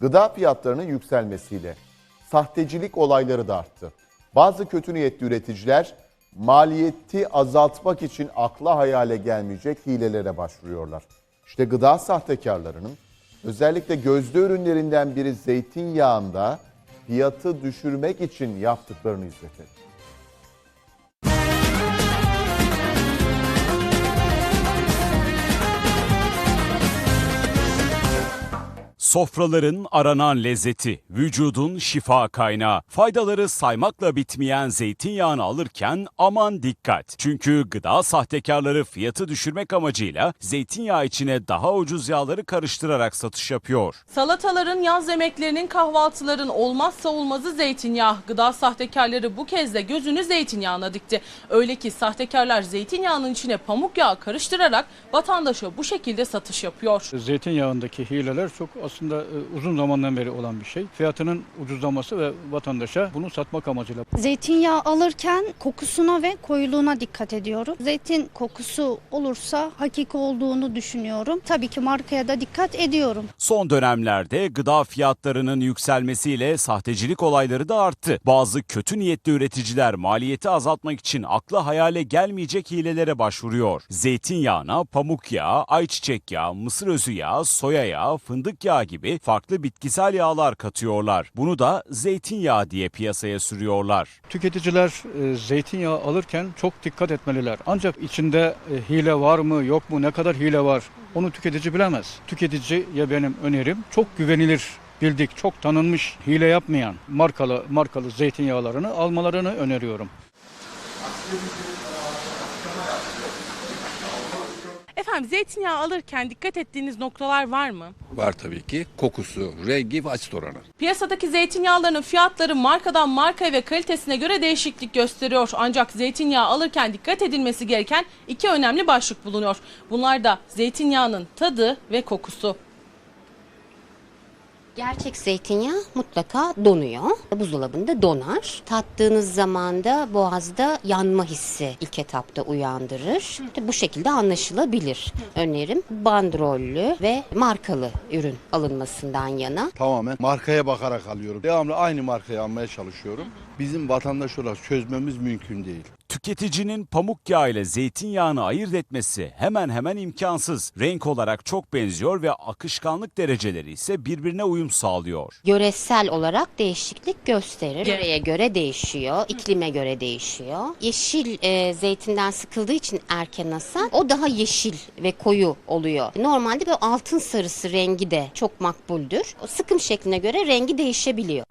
Gıda fiyatlarının yükselmesiyle sahtecilik olayları da arttı. Bazı kötü niyetli üreticiler maliyeti azaltmak için akla hayale gelmeyecek hilelere başvuruyorlar. İşte gıda sahtekarlarının özellikle gözde ürünlerinden biri zeytinyağında fiyatı düşürmek için yaptıklarını izletelim. Sofraların aranan lezzeti, vücudun şifa kaynağı. Faydaları saymakla bitmeyen zeytinyağını alırken aman dikkat. Çünkü gıda sahtekarları fiyatı düşürmek amacıyla zeytinyağı içine daha ucuz yağları karıştırarak satış yapıyor. Salataların, yaz yemeklerinin, kahvaltıların olmazsa olmazı zeytinyağı. Gıda sahtekarları bu kez de gözünü zeytinyağına dikti. Öyle ki sahtekarlar zeytinyağının içine pamuk yağı karıştırarak vatandaşa bu şekilde satış yapıyor. Zeytinyağındaki hileler çok aslında e, uzun zamandan beri olan bir şey. Fiyatının ucuzlaması ve vatandaşa bunu satmak amacıyla. Zeytinyağı alırken kokusuna ve koyuluğuna dikkat ediyorum. Zeytin kokusu olursa hakiki olduğunu düşünüyorum. Tabii ki markaya da dikkat ediyorum. Son dönemlerde gıda fiyatlarının yükselmesiyle sahtecilik olayları da arttı. Bazı kötü niyetli üreticiler maliyeti azaltmak için akla hayale gelmeyecek hilelere başvuruyor. Zeytinyağına pamuk yağı, ayçiçek yağı, mısır özü yağı, soya yağı, fındık yağı gibi farklı bitkisel yağlar katıyorlar. Bunu da zeytinyağı diye piyasaya sürüyorlar. Tüketiciler e, zeytinyağı alırken çok dikkat etmeliler. Ancak içinde e, hile var mı yok mu ne kadar hile var onu tüketici bilemez. Tüketiciye benim önerim çok güvenilir bildik, çok tanınmış, hile yapmayan markalı markalı zeytinyağlarını almalarını öneriyorum. Efendim zeytinyağı alırken dikkat ettiğiniz noktalar var mı? Var tabii ki. Kokusu, rengi ve asit oranı. Piyasadaki zeytinyağlarının fiyatları markadan markaya ve kalitesine göre değişiklik gösteriyor. Ancak zeytinyağı alırken dikkat edilmesi gereken iki önemli başlık bulunuyor. Bunlar da zeytinyağının tadı ve kokusu. Gerçek zeytinyağı mutlaka donuyor. Buzdolabında donar. Tattığınız zaman da boğazda yanma hissi ilk etapta uyandırır. Bu şekilde anlaşılabilir. Önerim bandrollü ve markalı ürün alınmasından yana. Tamamen markaya bakarak alıyorum. Devamlı aynı markayı almaya çalışıyorum. Bizim vatandaş olarak çözmemiz mümkün değil. Tüketicinin pamuk yağı ile zeytinyağını ayırt etmesi hemen hemen imkansız. Renk olarak çok benziyor ve akışkanlık dereceleri ise birbirine uyum sağlıyor. Göresel olarak değişiklik gösterir. Yöreye göre değişiyor, iklime göre değişiyor. Yeşil e, zeytinden sıkıldığı için erken asan o daha yeşil ve koyu oluyor. Normalde böyle altın sarısı rengi de çok makbuldür. O sıkım şekline göre rengi değişebiliyor.